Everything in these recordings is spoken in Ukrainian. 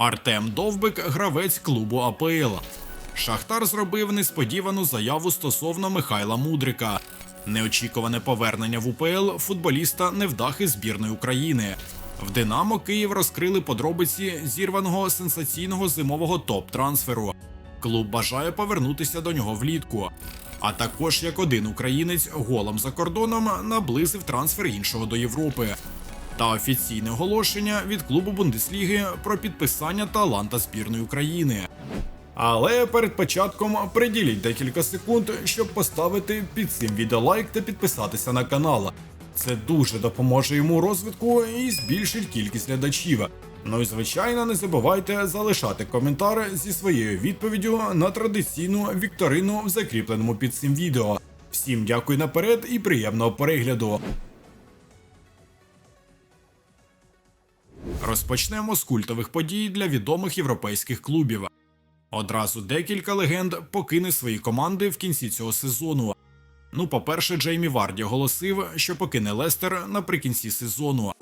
Артем Довбик гравець клубу АПЛ. Шахтар зробив несподівану заяву стосовно Михайла Мудрика. Неочікуване повернення в УПЛ футболіста невдахи збірної України. В Динамо Київ розкрили подробиці зірваного сенсаційного зимового топ-трансферу. Клуб бажає повернутися до нього влітку. А також як один українець голом за кордоном наблизив трансфер іншого до Європи. Та офіційне оголошення від клубу Бундесліги про підписання таланта збірної України. Але перед початком приділіть декілька секунд, щоб поставити під цим відео лайк та підписатися на канал. Це дуже допоможе йому розвитку і збільшить кількість глядачів. Ну і звичайно, не забувайте залишати коментар зі своєю відповіддю на традиційну вікторину в закріпленому під цим відео. Всім дякую наперед і приємного перегляду. Розпочнемо з культових подій для відомих європейських клубів. Одразу декілька легенд покине свої команди в кінці цього сезону. Ну, по-перше, Джеймі Варді оголосив, що покине Лестер наприкінці сезону.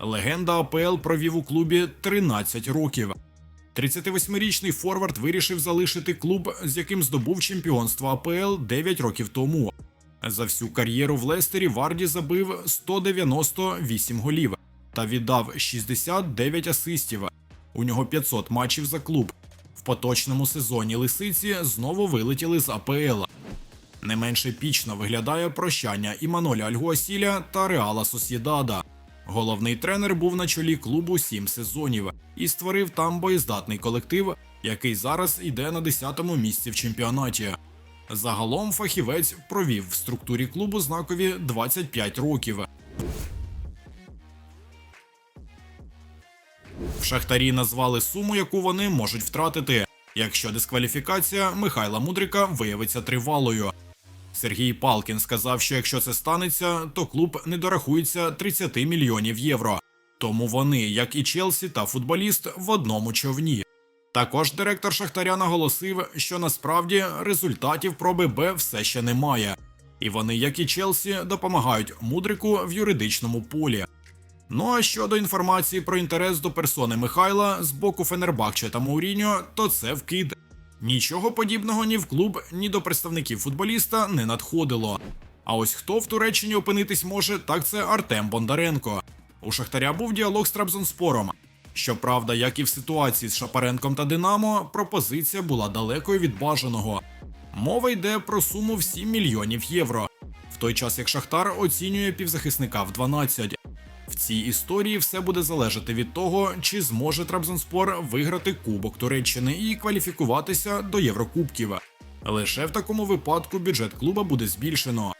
Легенда АПЛ провів у клубі 13 років. 38-річний Форвард вирішив залишити клуб, з яким здобув чемпіонство АПЛ 9 років тому. За всю кар'єру в Лестері Варді забив 198 голів та віддав 69 асистів. У нього 500 матчів за клуб. В поточному сезоні лисиці знову вилетіли з АПЛ. Не менш епічно виглядає прощання Іманоля Альгуасіля та Реала Сосєдада. Головний тренер був на чолі клубу 7 сезонів і створив там боєздатний колектив, який зараз іде на 10-му місці в чемпіонаті. Загалом фахівець провів в структурі клубу знакові 25 років. Шахтарі назвали суму, яку вони можуть втратити, якщо дискваліфікація Михайла Мудрика виявиться тривалою. Сергій Палкін сказав, що якщо це станеться, то клуб не дорахується 30 мільйонів євро. Тому вони, як і Челсі та футболіст, в одному човні. Також директор Шахтаря наголосив, що насправді результатів проби Б все ще немає, і вони, як і Челсі, допомагають мудрику в юридичному полі. Ну а щодо інформації про інтерес до персони Михайла з боку Фенербахче та Мауріньо, то це вкид. Нічого подібного ні в клуб, ні до представників футболіста не надходило. А ось хто в Туреччині опинитись може, так це Артем Бондаренко. У Шахтаря був діалог з Трабзонспором. Щоправда, як і в ситуації з Шапаренком та Динамо, пропозиція була далекою від бажаного. Мова йде про суму в 7 мільйонів євро, в той час як Шахтар оцінює півзахисника в 12. В цій історії все буде залежати від того, чи зможе Трабзонспор виграти Кубок Туреччини і кваліфікуватися до Єврокубків. Лише в такому випадку бюджет клуба буде збільшено.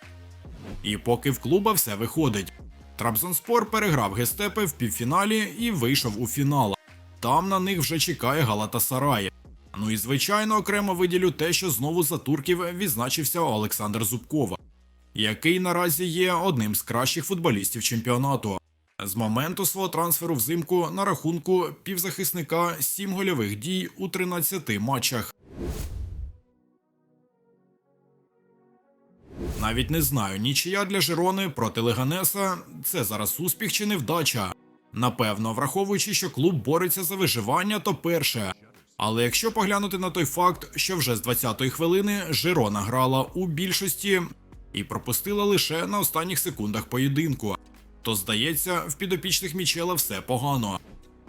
І поки в клуба все виходить. Трабзонспор переграв Гестепе в півфіналі і вийшов у фінал. Там на них вже чекає Галатасарай. Ну і звичайно окремо виділю те, що знову за турків відзначився Олександр Зубков, який наразі є одним з кращих футболістів чемпіонату. З моменту свого трансферу взимку на рахунку півзахисника 7 гольових дій у 13 матчах. Навіть не знаю, нічия для Жирони проти Леганеса це зараз успіх чи невдача. Напевно, враховуючи, що клуб бореться за виживання, то перше. Але якщо поглянути на той факт, що вже з 20-ї хвилини Жирона грала у більшості і пропустила лише на останніх секундах поєдинку, то здається, в підопічних Мічела все погано.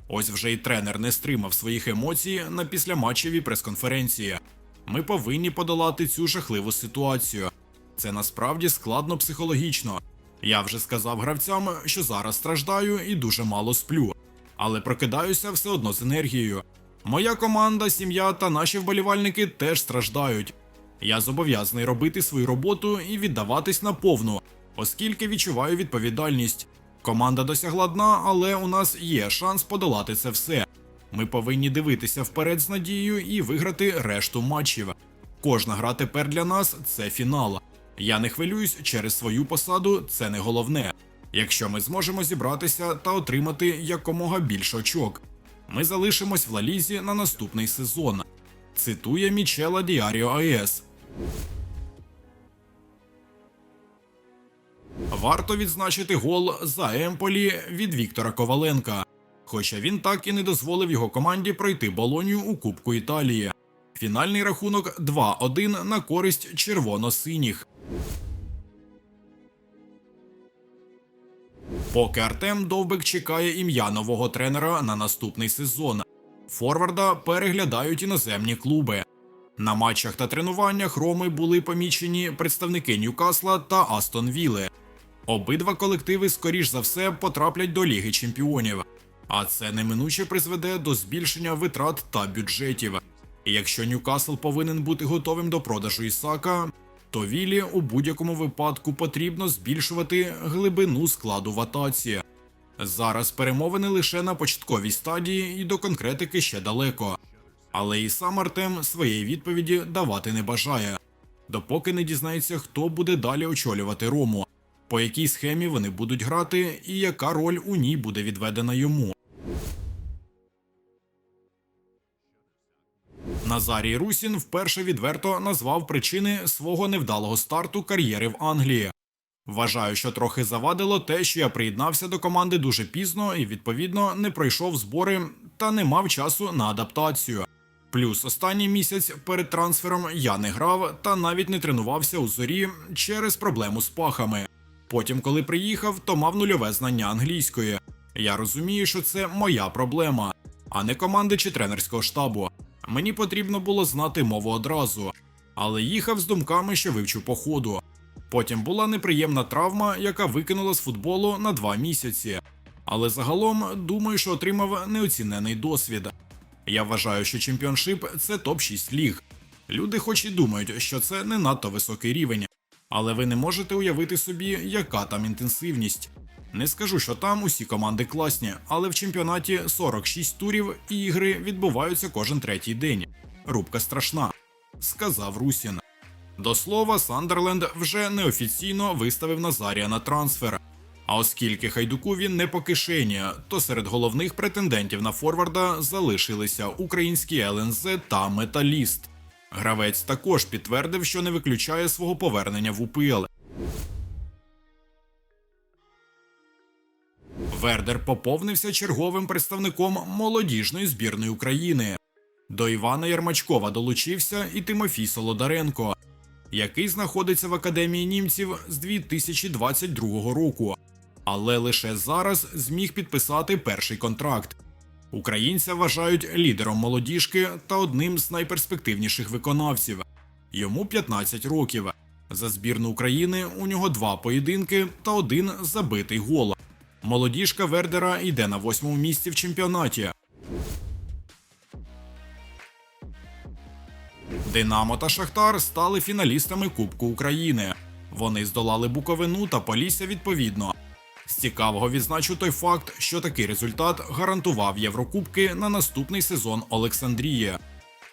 Ось вже й тренер не стримав своїх емоцій на післяматчевій прес-конференції. Ми повинні подолати цю жахливу ситуацію. Це насправді складно психологічно. Я вже сказав гравцям, що зараз страждаю і дуже мало сплю, але прокидаюся все одно з енергією. Моя команда, сім'я та наші вболівальники теж страждають. Я зобов'язаний робити свою роботу і віддаватись наповну, оскільки відчуваю відповідальність. Команда досягла дна, але у нас є шанс подолати це все. Ми повинні дивитися вперед з надією і виграти решту матчів. Кожна гра тепер для нас це фінал. Я не хвилююсь через свою посаду, це не головне. Якщо ми зможемо зібратися та отримати якомога більше очок, ми залишимось в Лалізі на наступний сезон. Цитує Мічела Діаріо АЕС. Варто відзначити гол за Емполі від Віктора Коваленка. хоча він так і не дозволив його команді пройти Болонію у Кубку Італії. Фінальний рахунок 2-1 на користь червоно-синіх. Поки Артем Довбик чекає ім'я нового тренера на наступний сезон. Форварда переглядають іноземні клуби. На матчах та тренуваннях Роми були помічені представники Ньюкасла та Астон Вілли. Обидва колективи, скоріш за все, потраплять до Ліги Чемпіонів, а це неминуче призведе до збільшення витрат та бюджетів. Якщо Ньюкасл повинен бути готовим до продажу Ісака, то Віллі у будь-якому випадку потрібно збільшувати глибину складу в атаці. Зараз перемовини лише на початковій стадії і до конкретики ще далеко. Але і сам Артем своєї відповіді давати не бажає, допоки не дізнається, хто буде далі очолювати Рому, по якій схемі вони будуть грати і яка роль у ній буде відведена йому. Назарій Русін вперше відверто назвав причини свого невдалого старту кар'єри в Англії. Вважаю, що трохи завадило те, що я приєднався до команди дуже пізно і, відповідно, не пройшов збори та не мав часу на адаптацію. Плюс останній місяць перед трансфером я не грав та навіть не тренувався у зорі через проблему з пахами. Потім, коли приїхав, то мав нульове знання англійської. Я розумію, що це моя проблема, а не команди чи тренерського штабу. Мені потрібно було знати мову одразу, але їхав з думками, що вивчу по ходу. Потім була неприємна травма, яка викинула з футболу на два місяці. Але загалом думаю, що отримав неоцінений досвід. Я вважаю, що чемпіоншип це топ-6 ліг. Люди хоч і думають, що це не надто високий рівень, але ви не можете уявити собі, яка там інтенсивність. Не скажу, що там усі команди класні, але в чемпіонаті 46 турів і ігри відбуваються кожен третій день. Рубка страшна, сказав Русін. До слова, Сандерленд вже неофіційно виставив Назарія на трансфер. А оскільки хайдуку він не по кишені, то серед головних претендентів на форварда залишилися українські ЛНЗ та Металіст. Гравець також підтвердив, що не виключає свого повернення в УПЛ. Вердер поповнився черговим представником молодіжної збірної України. До Івана Ярмачкова долучився і Тимофій Солодаренко, який знаходиться в академії німців з 2022 року, але лише зараз зміг підписати перший контракт. Українця вважають лідером молодіжки та одним з найперспективніших виконавців. Йому 15 років. За збірну України у нього два поєдинки та один забитий гол. Молодіжка Вердера йде на восьмому місці в чемпіонаті. Динамо та Шахтар стали фіналістами Кубку України. Вони здолали Буковину та Полісся відповідно. З цікавого відзначу той факт, що такий результат гарантував Єврокубки на наступний сезон Олександрії.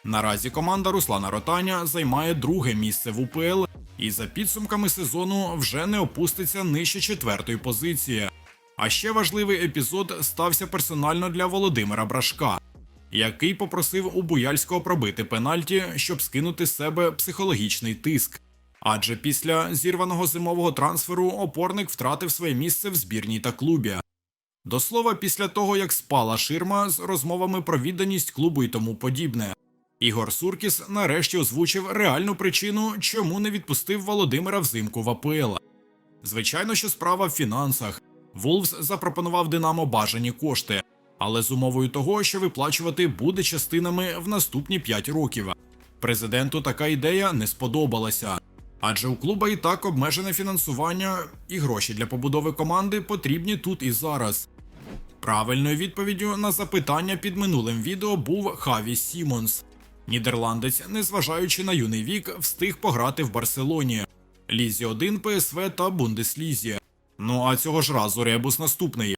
Наразі команда Руслана Ротаня займає друге місце в УПЛ і за підсумками сезону вже не опуститься нижче четвертої позиції. А ще важливий епізод стався персонально для Володимира Брашка, який попросив у Буяльського пробити пенальті, щоб скинути з себе психологічний тиск. Адже після зірваного зимового трансферу опорник втратив своє місце в збірній та клубі. До слова, після того як спала ширма з розмовами про відданість клубу і тому подібне. Ігор Суркіс нарешті озвучив реальну причину, чому не відпустив Володимира взимку в АПЛ. Звичайно, що справа в фінансах. Вулфс запропонував Динамо бажані кошти, але з умовою того, що виплачувати буде частинами в наступні 5 років. Президенту така ідея не сподобалася, адже у клуба і так обмежене фінансування, і гроші для побудови команди потрібні тут і зараз. Правильною відповіддю на запитання під минулим відео був Хаві Сімонс. Нідерландець, незважаючи на юний вік, встиг пограти в Барселоні, Лізі 1 ПСВ та Бундеслізі. Ну а цього ж разу ребус наступний.